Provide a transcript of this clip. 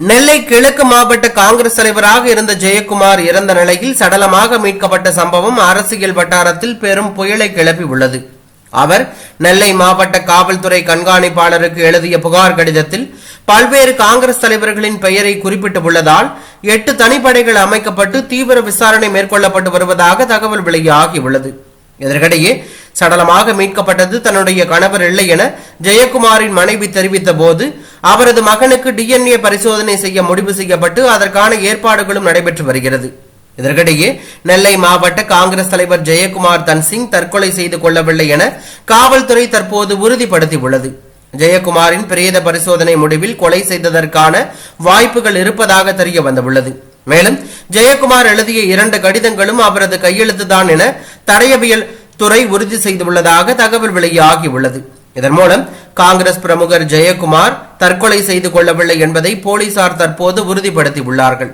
நெல்லை கிழக்கு மாவட்ட காங்கிரஸ் தலைவராக இருந்த ஜெயக்குமார் இறந்த நிலையில் சடலமாக மீட்கப்பட்ட சம்பவம் அரசியல் வட்டாரத்தில் பெரும் புயலை கிளப்பி உள்ளது. அவர் நெல்லை மாவட்ட காவல்துறை கண்காணிப்பாளருக்கு எழுதிய புகார் கடிதத்தில் பல்வேறு காங்கிரஸ் தலைவர்களின் பெயரை குறிப்பிட்டுள்ளதால் எட்டு தனிப்படைகள் அமைக்கப்பட்டு தீவிர விசாரணை மேற்கொள்ளப்பட்டு வருவதாக தகவல் வெளியாகியுள்ளது இதற்கிடையே சடலமாக மீட்கப்பட்டது தன்னுடைய கணவர் இல்லை என ஜெயக்குமாரின் மனைவி தெரிவித்த போது அவரது மகனுக்கு டிஎன்ஏ பரிசோதனை செய்ய முடிவு செய்யப்பட்டு அதற்கான ஏற்பாடுகளும் நடைபெற்று வருகிறது. இதற்கிடையே நெல்லை மாவட்ட காங்கிரஸ் தலைவர் ஜெயக்குமார் தன்சிங் தற்கொலை செய்து கொள்ளவில்லை என காவல்துறை தற்போது உறுதிப்படுத்தியுள்ளது. ஜெயக்குமாரின் பிரேத பரிசோதனை முடிவில் கொலை செய்ததற்கான வாய்ப்புகள் இருப்பதாக தெரிய வந்துள்ளது. மேலும் ஜெயக்குமார் எழுதிய இரண்டு கடிதங்களும் அவரது கையெழுத்துதான் என தடயவியல் துறை உறுதி செய்துள்ளதாக தகவல் வெளியாகியுள்ளது இதன் மூலம் காங்கிரஸ் பிரமுகர் ஜெயக்குமார் தற்கொலை செய்து கொள்ளவில்லை என்பதை போலீசார் தற்போது உறுதிப்படுத்தியுள்ளார்கள்.